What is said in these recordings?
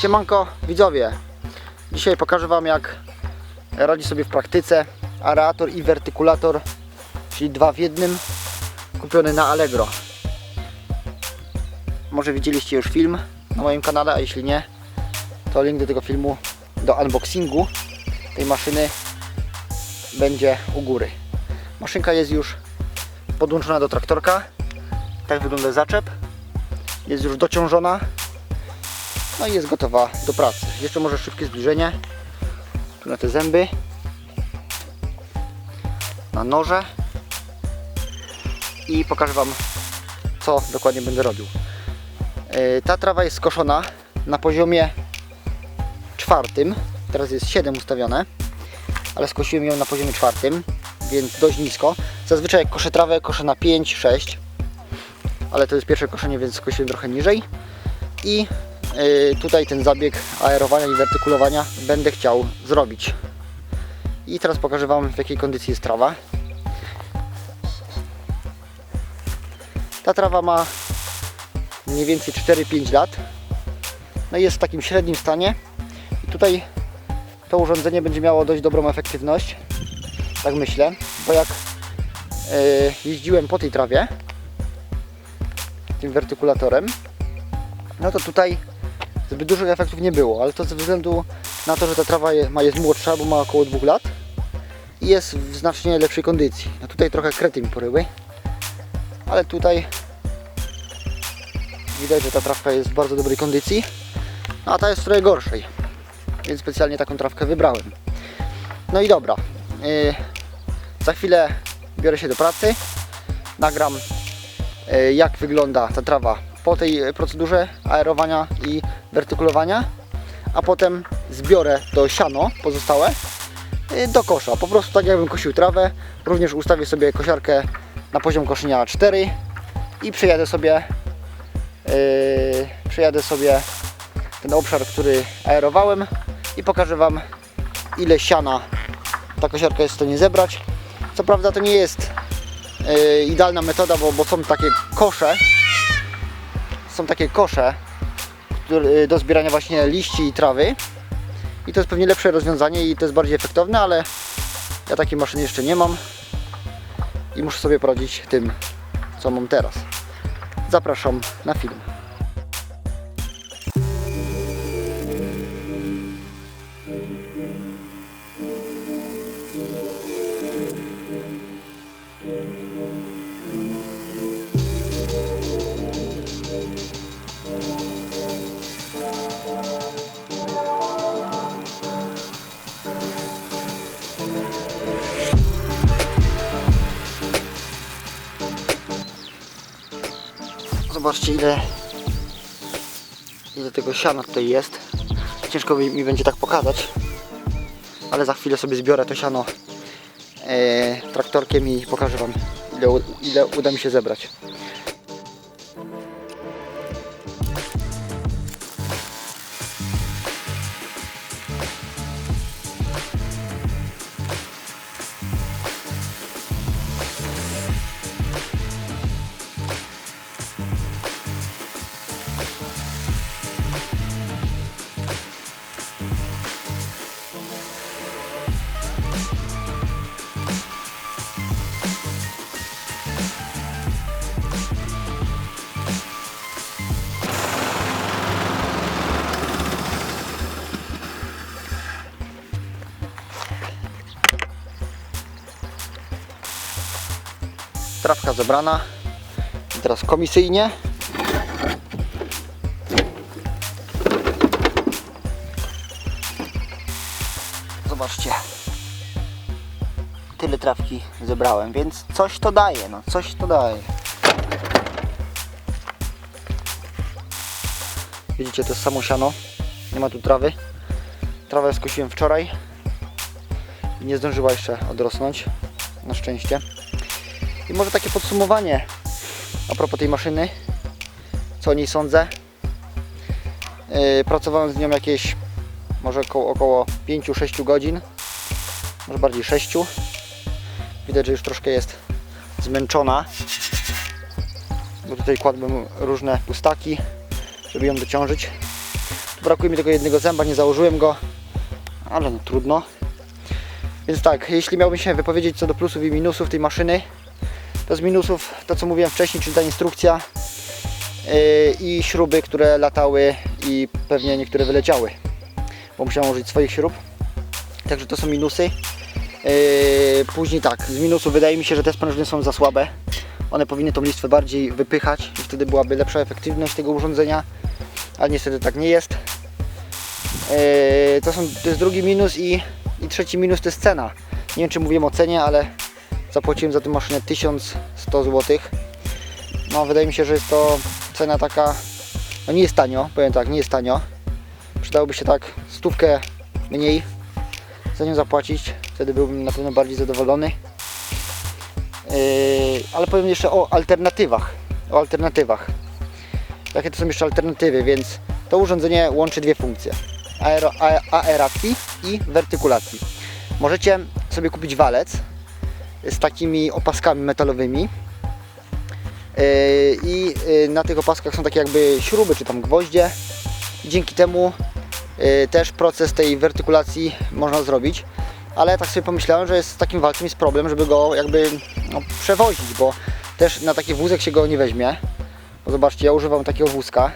Siemanko widzowie, dzisiaj pokażę Wam jak radzi sobie w praktyce. Aerator i wertykulator, czyli dwa w jednym, kupiony na Allegro. Może widzieliście już film na moim kanale, a jeśli nie, to link do tego filmu, do unboxingu tej maszyny będzie u góry. Maszynka jest już podłączona do traktorka, tak wygląda zaczep, jest już dociążona, no i jest gotowa do pracy. Jeszcze może szybkie zbliżenie. Tu na te zęby. Na noże. I pokażę Wam, co dokładnie będę robił. Yy, Ta trawa jest skoszona na poziomie czwartym. Teraz jest 7 ustawione, ale skosiłem ją na poziomie czwartym, więc dość nisko. Zazwyczaj jak koszę trawę, koszę na 5-6, ale to jest pierwsze koszenie, więc skosiłem trochę niżej. I tutaj ten zabieg aerowania i wertykulowania będę chciał zrobić. I teraz pokażę Wam w jakiej kondycji jest trawa. Ta trawa ma mniej więcej 4-5 lat. No i jest w takim średnim stanie. I tutaj to urządzenie będzie miało dość dobrą efektywność. Tak myślę, bo jak yy, jeździłem po tej trawie tym wertykulatorem, no to tutaj zbyt dużych efektów nie było, ale to ze względu na to, że ta trawa je- ma, jest młodsza, bo ma około 2 lat i jest w znacznie lepszej kondycji. No tutaj trochę krety mi poryły, ale tutaj widać, że ta trawka jest w bardzo dobrej kondycji, no a ta jest trochę gorszej, więc specjalnie taką trawkę wybrałem. No i dobra, yy, za chwilę biorę się do pracy, nagram yy, jak wygląda ta trawa po tej procedurze aerowania i wertykulowania, a potem zbiorę to siano pozostałe y, do kosza. Po prostu tak jakbym kosił trawę, również ustawię sobie kosiarkę na poziom koszenia 4 i przejadę sobie yy, przejadę sobie ten obszar, który aerowałem i pokażę Wam ile siana ta kosiarka jest w stanie zebrać. Co prawda to nie jest yy, idealna metoda, bo, bo są takie kosze, są takie kosze które- do zbierania właśnie liści i trawy i to jest pewnie lepsze rozwiązanie i to jest bardziej efektowne, ale ja takiej maszyny jeszcze nie mam i muszę sobie poradzić tym, co mam teraz. Zapraszam na film. Zobaczcie ile ile tego siana tutaj jest. Ciężko mi, będzie tak pokazać, ale za chwilę sobie zbiorę to siano e, traktorkiem i pokażę Wam ile, ile uda mi się zebrać. Trawka zebrana. I teraz komisyjnie. Zobaczcie. Tyle trawki zebrałem, więc coś to daje, no coś to daje. Widzicie, to jest samo siano. Nie ma tu trawy. Trawę skosiłem wczoraj. I nie zdążyła jeszcze odrosnąć. Na szczęście. I może takie podsumowanie a propos tej maszyny, co o niej sądzę. Yy, pracowałem z nią jakieś może około, około 5-6 godzin, może bardziej 6. Widać, że już troszkę jest zmęczona, bo tutaj kładłem różne pustaki, żeby ją dociążyć. brakuje mi tylko jednego zęba, nie założyłem go, ale no trudno. Więc tak, jeśli miałbym się wypowiedzieć co do plusów i minusów tej maszyny, to z minusów to co mówiłem wcześniej, czyli ta instrukcja yy, i śruby, które latały i pewnie niektóre wyleciały, bo musiałem użyć swoich śrub. Także to są minusy. Yy, później tak, z minusów wydaje mi się, że te sprężyny są za słabe. One powinny tą listwę bardziej wypychać i wtedy byłaby lepsza efektywność tego urządzenia, ale niestety tak nie jest. Yy, to, są, to jest drugi minus i, i trzeci minus to jest cena. Nie wiem czy mówiłem o cenie, ale zapłaciłem za tę maszynę 1100 zł. No wydaje mi się, że jest to cena taka, no nie jest tanio, powiem tak, nie jest tanio. Przydałoby się tak stówkę mniej za nią zapłacić, wtedy byłbym na pewno bardziej zadowolony. Yy, ale powiem jeszcze o alternatywach. O alternatywach. Jakie to są jeszcze alternatywy, więc to urządzenie łączy dwie funkcje. Aero, aeracji i wertykulacji. Możecie sobie kupić walec z takimi opaskami metalowymi Yy, i yy, na tych opaskach są takie jakby śruby czy tam gwoździe. Dzięki temu yy, też proces tej wertykulacji można zrobić. Ale tak sobie pomyślałem, że jest z takim walcem jest problem, żeby go jakby no, przewozić, bo też na taki wózek się go nie weźmie. Bo zobaczcie, ja używam takiego wózka,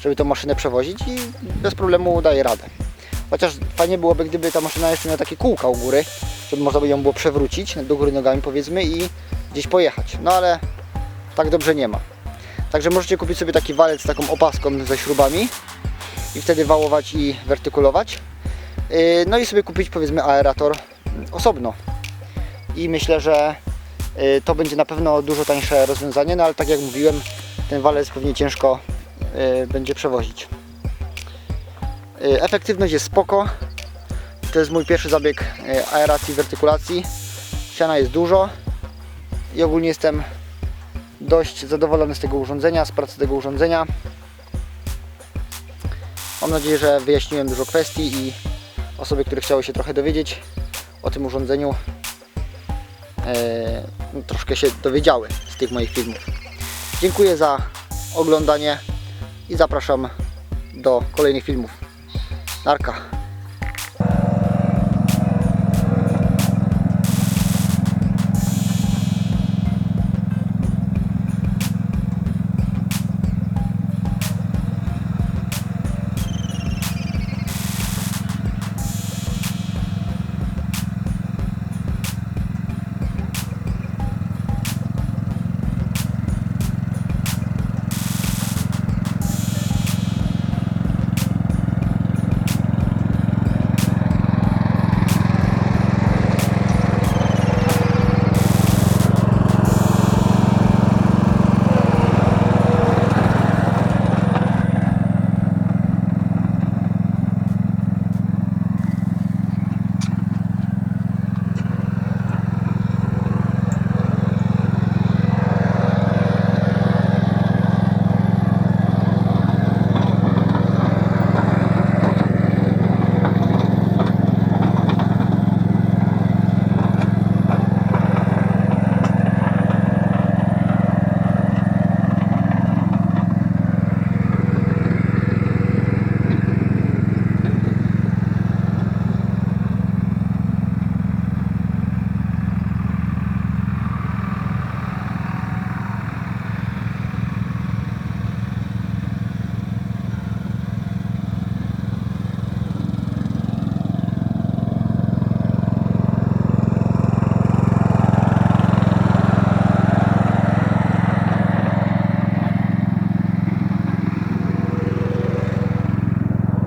żeby tą maszynę przewozić i bez problemu daje radę. Chociaż fajnie byłoby, gdyby ta maszyna jeszcze miała takie kółka u góry, żeby można by ją było przewrócić do góry nogami powiedzmy i gdzieś pojechać. No ale tak dobrze nie ma. Także możecie kupić sobie taki walec z taką opaską ze śrubami i wtedy wałować i wertykulować. Yy, No i sobie kupić powiedzmy aerator osobno. I myślę, że yy, to będzie na pewno dużo tańsze rozwiązanie, no ale tak jak mówiłem, ten walec pewnie ciężko yy, będzie przewozić. Efektywność jest spoko. To jest mój pierwszy zabieg yy, aeracji, wertykulacji. Siana jest dużo i ogólnie jestem dość zadowolony z tego urządzenia, z pracy tego urządzenia. Mam nadzieję, że wyjaśniłem dużo kwestii i osoby, które chciały się trochę dowiedzieć o tym urządzeniu, e, no, troszkę się dowiedziały z tych moich filmów. Dziękuję za oglądanie i zapraszam do kolejnych filmów. Narka.